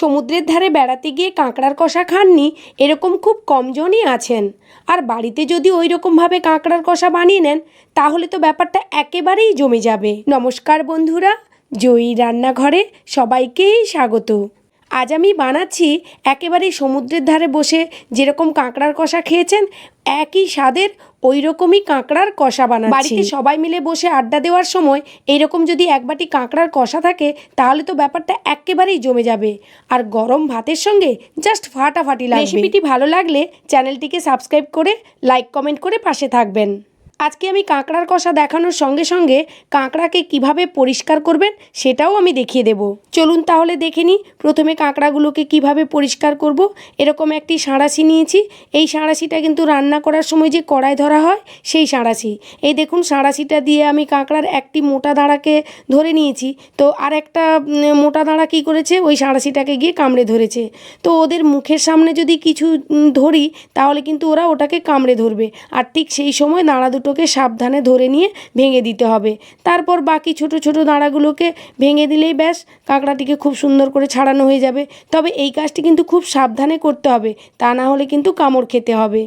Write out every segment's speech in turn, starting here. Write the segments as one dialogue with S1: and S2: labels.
S1: সমুদ্রের ধারে বেড়াতে গিয়ে কাঁকড়ার কষা খাননি, এরকম খুব কমজনই আছেন। আর বাড়িতে যদি ওই রকমভাবে কাঁকড়ার কষা বানিয়ে নেন, তাহলে তো ব্যাপারটা একেবারেই জমে যাবে। নমস্কার বন্ধুরা, জয়ী রান্নাঘরে সবাইকেই স্বাগত। আজ আমি বানাচ্ছি একেবারে সমুদ্রের ধারে বসে যেরকম কাঁকড়ার কষা খেয়েছেন, একই স্বাদের ওই রকমই কাঁকড়ার কষা বানাচ্ছি। বাড়িতে সবাই মিলে বসে আড্ডা দেওয়ার সময় এইরকম যদি এক বাটি কাঁকড়ার কষা থাকে, তাহলে তো ব্যাপারটা একেবারেই জমে যাবে। আর গরম ভাতের সঙ্গে জাস্ট ফাটাফাটি লাগবে। রেসিপিটি ভালো লাগলে চ্যানেলটিকে সাবস্ক্রাইব করে, লাইক, কমেন্ট করে পাশে থাকবেন। আজকে আমি কাঁকড়ার কষা দেখানোর সঙ্গে সঙ্গে কাঁকড়াকে কীভাবে পরিষ্কার করবেন সেটাও আমি দেখিয়ে দেব। চলুন তাহলে দেখে নিই, প্রথমে কাঁকড়াগুলোকে কীভাবে পরিষ্কার করব। এরকম একটি সাঁড়াশি নিয়েছি। এই সাঁড়াশিটা কিন্তু রান্না করার সময় যে কড়াই ধরা হয়, সেই সাঁড়াশি। এই দেখুন, সাঁড়াশিটা দিয়ে আমি কাঁকড়ার একটি মোটা দাঁড়াকে ধরে নিয়েছি। তো আর একটা মোটা দাঁড়া কী করেছে? ওই সাঁড়াশিটাকে গিয়ে কামড়ে ধরেছে। তো ওদের মুখের সামনে যদি কিছু ধরি, তাহলে কিন্তু ওরা ওটাকে কামড়ে ধরবে। আর ঠিক সেই সময় দাঁড়া দুটোকে সাবধানে ধরে নিয়ে ভেঙে দিতে হবে। তারপর বাকি ছোট ছোট দাঁড়াগুলোকে ভেঙে দিলেই ব্যাস, কাঁকড়াটিকে খুব সুন্দর করে ছাড়ানো হয়ে যাবে। তবে এই কাজটি কিন্তু খুব সাবধানে করতে হবে, তা না হলে কিন্তু কামড় খেতে হবে।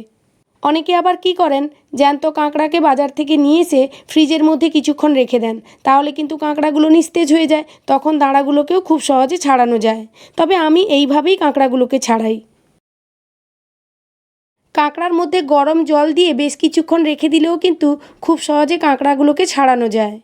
S1: অনেকে আবার কি করেন, জ্যান্ত কাঁকড়াকে বাজার থেকে নিয়ে এসে ফ্রিজের মধ্যে কিছুক্ষণ রেখে দেন। তাহলে কিন্তু কাঁকড়াগুলো নিস্তেজ হয়ে যায়, তখন দাঁড়াগুলোকেও খুব সহজে ছাড়ানো যায়। তবে আমি এইভাবেই কাঁকড়াগুলোকে ছাড়াই। কাঁকড়ার মধ্যে গরম জল দিয়ে বেশ কিছুক্ষণ রেখে দিলেও কিন্তু খুব সহজে কাঁকড়াগুলোকে ছাড়ানো যায়।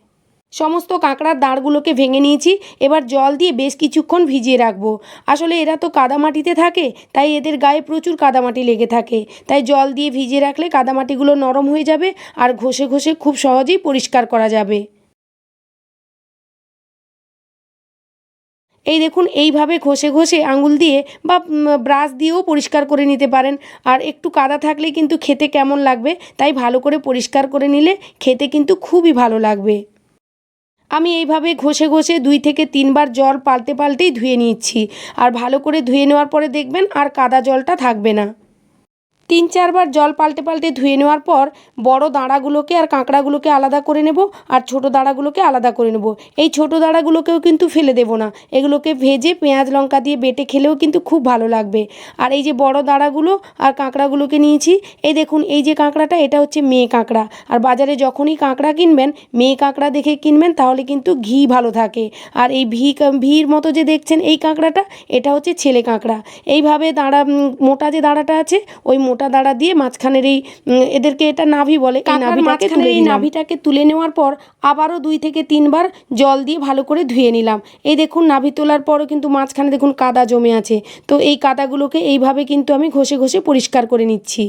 S1: সমস্ত কাঁকড়ার দাঁড়গুলোকে ভেঙে নিয়েছি, এবার জল দিয়ে বেশ কিছুক্ষণ ভিজিয়ে রাখব। আসলে এরা তো কাদামাটিতে থাকে, তাই এদের গায়ে প্রচুর কাদামাটি লেগে থাকে। তাই জল দিয়ে ভিজিয়ে রাখলে কাদামাটিগুলো নরম হয়ে যাবে আর ঘষে ঘষে খুব সহজেই পরিষ্কার করা যাবে। এই দেখুন, এইভাবে ঘষে ঘষে আঙুল দিয়ে বা ব্রাশ দিয়েও পরিষ্কার করে নিতে পারেন। আর একটু কাদা থাকলে কিন্তু খেতে কেমন লাগবে, তাই ভালো করে পরিষ্কার করে নিলে খেতে কিন্তু খুবই ভালো লাগবে। আমি এইভাবে ঘষে ঘষে দুই থেকে তিনবার জল পাল্টে পাল্টেই ধুয়ে নিচ্ছি। আর ভালো করে ধুয়ে নেওয়ার পরে দেখবেন আর কাদা জলটা থাকবে না। তিন চারবার জল পাল্টে পাল্টে ধুয়ে নেওয়ার পর বড় দাঁড়াগুলোকে আর কাঁকড়াগুলোকে আলাদা করে নেব আর ছোট দাঁড়াগুলোকে আলাদা করে নেব। এই ছোট দাঁড়াগুলোকেও কিন্তু ফেলে দেব না। এগুলোকে ভেজে পেঁয়াজ, লঙ্কা দিয়ে বেটে খেলেও কিন্তু খুব ভালো লাগবে। আর এই যে বড় দাঁড়াগুলো আর কাঁকড়াগুলোকে নিয়েছি, এই দেখুন, এই যে কাঁকড়াটা, এটা হচ্ছে মেয়ে কাঁকড়া। আর বাজারে যখনই কাঁকড়া কিনবেন, মেয়ে কাঁকড়া দেখে কিনবেন, তাহলে কিন্তু ঘি ভালো থাকে। আর এই ভি ভির মতো যে দেখছেন, এই কাঁকড়াটা, এটা হচ্ছে ছেলে কাঁকড়া। এইভাবে দাঁড়া মোটা যে দাঁড়াটা আছে, ওই মোটা দাঁড়া দিয়ে মাঝখানের এই এদেরকে এটা নাভি বলে নাভিটাকে এই নাভিটাকে তুলে নেওয়ার পর আবারও দুই থেকে তিনবার জল দিয়ে ভালো করে ধুয়ে নিলাম। এই দেখুন নাভি তোলার পরও কিন্তু মাঝখানে দেখুন কাদা জমে আছে। তো এই কাদাগুলোকে এইভাবে কিন্তু আমি ঘষে ঘষে পরিষ্কার করে নিচ্ছি।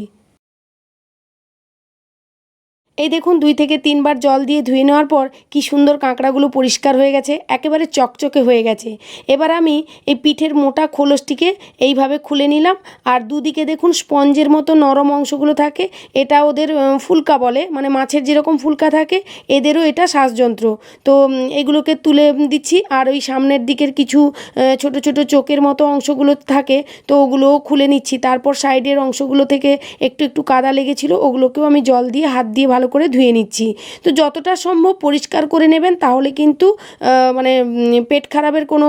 S1: এই দেখুন, দুই থেকে তিনবার জল দিয়ে ধুয়ে নেওয়ার পর কি সুন্দর কাঁকড়াগুলো পরিষ্কার হয়ে গেছে, একেবারে চকচকে হয়ে গেছে। এবার আমি এই পিঠের মোটা খোলসটিকে এইভাবে খুলে নিলাম, আর দুদিকে দেখুন স্পঞ্জের মতো নরম অংশগুলো থাকে। এটা ওদের ফুলকা বলে মানে মাছের যেরকম ফুলকা থাকে, এদেরও এটা শ্বাসযন্ত্র। তো এগুলোকে তুলে দিচ্ছি, আর ওই সামনের দিকের কিছু ছোট ছোট চোখের মতো অংশগুলো থাকে, তো ওগুলোও খুলে নিচ্ছি। তারপর সাইডের অংশগুলো থেকে একটু একটু কাদা লেগেছিলো, ওগুলোকেও আমি জল দিয়ে হাত দিয়ে ভালো করে ধুয়ে নিচ্ছি। তো যতটা সম্ভব পরিষ্কার করে নেবেন, তাহলে কিন্তু মানে পেট খারাপের কোনো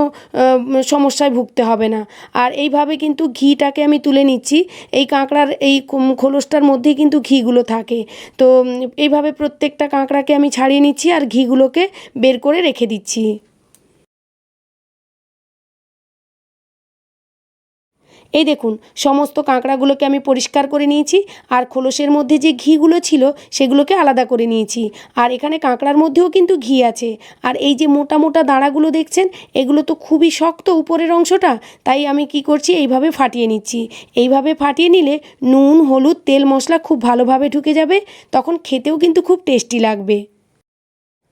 S1: সমস্যায় ভুগতে হবে না। আর এইভাবে কিন্তু ঘিটাকে আমি তুলে নিচ্ছি। এই কাঁকড়ার, এই খোলসটার মধ্যেই কিন্তু ঘিগুলো থাকে। তো এইভাবে প্রত্যেকটা কাঁকড়াকে আমি ছাড়িয়ে নিচ্ছি আর ঘিগুলোকে বের করে রেখে দিচ্ছি। এই দেখুন, সমস্ত কাঁকড়াগুলোকে আমি পরিষ্কার করে নিয়েছি, আর খোলসের মধ্যে যে ঘিগুলো ছিল সেগুলোকে আলাদা করে নিয়েছি। আর এখানে কাঁকড়ার মধ্যেও কিন্তু ঘি আছে। আর এই যে মোটা মোটা দাঁড়াগুলো দেখছেন, এগুলো তো খুবই শক্ত উপরের অংশটা, তাই আমি কি করছি, এইভাবে ফাটিয়ে নিচ্ছি। এইভাবে ফাটিয়ে নিলে নুন, হলুদ, তেল, মশলা খুব ভালোভাবে ঢুকে যাবে, তখন খেতেও কিন্তু খুব টেস্টি লাগবে।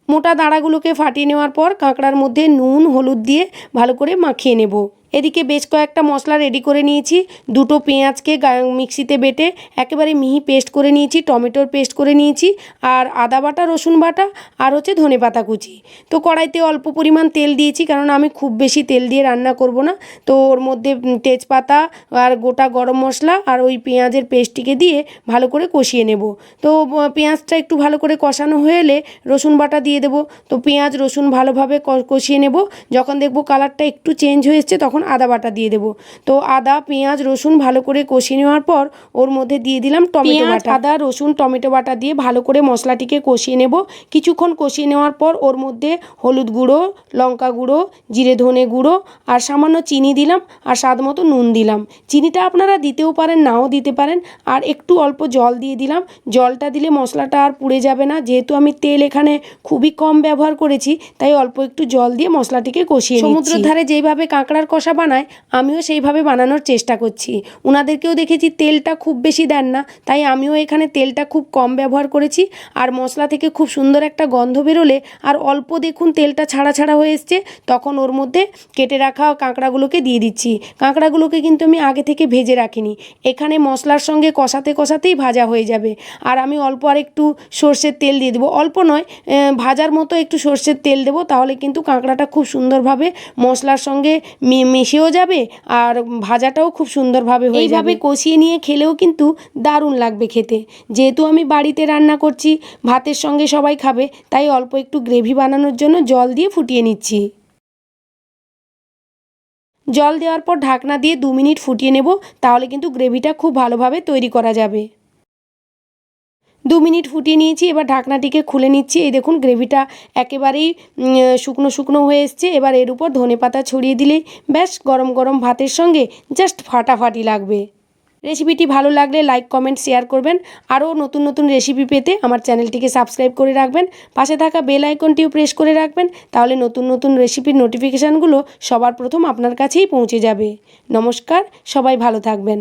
S1: মোটা দাঁড়াগুলোকে ফাটিয়ে নেওয়ার পর কাঁকড়ার মধ্যে নুন, হলুদ দিয়ে ভালো করে মাখিয়ে নেব। এদিকে বেশ কয়েকটা মশলা রেডি করে নিয়েছি। দুটো পেঁয়াজকে মিক্সিতে বেটে একেবারে মিহি পেস্ট করে নিয়েছি, টমেটোর পেস্ট করে নিয়েছি, আর আদা বাটা, রসুন বাটা, আর হচ্ছে ধনে পাতা কুচি। তো কড়াইতে অল্প পরিমাণ তেল দিয়েছি, কারণ আমি খুব বেশি তেল দিয়ে রান্না করব না। তো ওর মধ্যে তেজপাতা আর গোটা গরম মশলা আর ওই পেঁয়াজের পেস্টটিকে দিয়ে ভালো করে কষিয়ে নেব। তো পেঁয়াজটা একটু ভালো করে কষানো হয়ে এলে রসুন বাটা দিয়ে দেবো। তো পেঁয়াজ, রসুন ভালোভাবে কষিয়ে নেব। যখন দেখব কালারটা একটু চেঞ্জ হয়ে এসছে, তখন এখন আদা বাটা দিয়ে দেবো। তো আদা পেঁয়াজ রসুন ভালো করে কষিয়ে নেওয়ার পর ওর মধ্যে দিয়ে দিলাম টমেটো বাটা। আদা রসুন টমেটো বাটা দিয়ে ভালো করে মশলাটিকে কষিয়ে নেব। কিছুক্ষণ কষিয়ে নেওয়ার পর ওর মধ্যে হলুদ গুঁড়ো লঙ্কা গুঁড়ো জিরে ধনে গুঁড়ো আর সামান্য চিনি দিলাম আর স্বাদ মতো নুন দিলাম। চিনিটা আপনারা দিতেও পারেন নাও দিতে পারেন। আর একটু অল্প জল দিয়ে দিলাম। জলটা দিলে মশলাটা আর পুড়ে যাবে না। যেহেতু আমি তেল এখানে খুবই কম ব্যবহার করেছি তাই অল্প একটু জল দিয়ে মশলাটিকে কষিয়ে সমুদ্রের ধারে যেইভাবে কাঁকড়ার কষা বানায়, আমিও সেইভাবে বানানোর চেষ্টা করছি। ওনাদেরকেও দেখেছি তেলটা খুব বেশি দেন না, তাই আমিও এখানে তেলটা খুব কম ব্যবহার করেছি। আর মশলা থেকে খুব সুন্দর একটা গন্ধ বেরোলে, আর অল্প দেখুন তেলটা ছাড়া ছাড়া হয়ে এসছে, তখন ওর মধ্যে কেটে রাখা কাঁকড়াগুলোকে দিয়ে দিচ্ছি। কাঁকড়াগুলোকে কিন্তু আমি আগে থেকে ভেজে রাখিনি। এখানে মশলার সঙ্গে কষাতে কষাতেই ভাজা হয়ে যাবে। আর আমি অল্প আর একটু সর্ষের তেল দিয়ে দেবো। অল্প নয় ভাজার মতো একটু সর্ষের তেল দেবো, তাহলে কিন্তু কাঁকড়াটা খুব সুন্দরভাবে মশলার সঙ্গে মিশেও যাবে আর ভাজাটাও খুব সুন্দরভাবে হয়ে যাবে। কষিয়ে নিয়ে খেলেও কিন্তু দারুণ লাগবে খেতে। যেহেতু আমি বাড়িতে রান্না করছি, ভাতের সঙ্গে সবাই খাবে, তাই অল্প একটু গ্রেভি বানানোর জন্য জল দিয়ে ফুটিয়ে নিচ্ছি। জল দেওয়ার পর ঢাকনা দিয়ে দু মিনিট ফুটিয়ে নেব, তাহলে কিন্তু গ্রেভিটা খুব ভালোভাবে তৈরি করা যাবে। দু মিনিট ফুটিয়ে নিয়েছি, এবার ঢাকনাটিকে খুলে নিচ্ছি। এই দেখুন, গ্রেভিটা একেবারেই শুকনো শুকনো হয়ে এসছে। এবার এর উপর ধনে পাতা ছড়িয়ে দিলেই ব্যাস, গরম গরম ভাতের সঙ্গে জাস্ট ফাটাফাটি লাগবে। রেসিপিটি ভালো লাগলে লাইক, কমেন্ট, শেয়ার করবেন। আরও নতুন নতুন রেসিপি পেতে আমার চ্যানেলটিকে সাবস্ক্রাইব করে রাখবেন। পাশে থাকা বেল আইকনটিও প্রেস করে রাখবেন। তাহলে নতুন নতুন রেসিপির নোটিফিকেশানগুলো সবার প্রথম আপনার কাছেই পৌঁছে যাবে। নমস্কার, সবাই ভালো থাকবেন।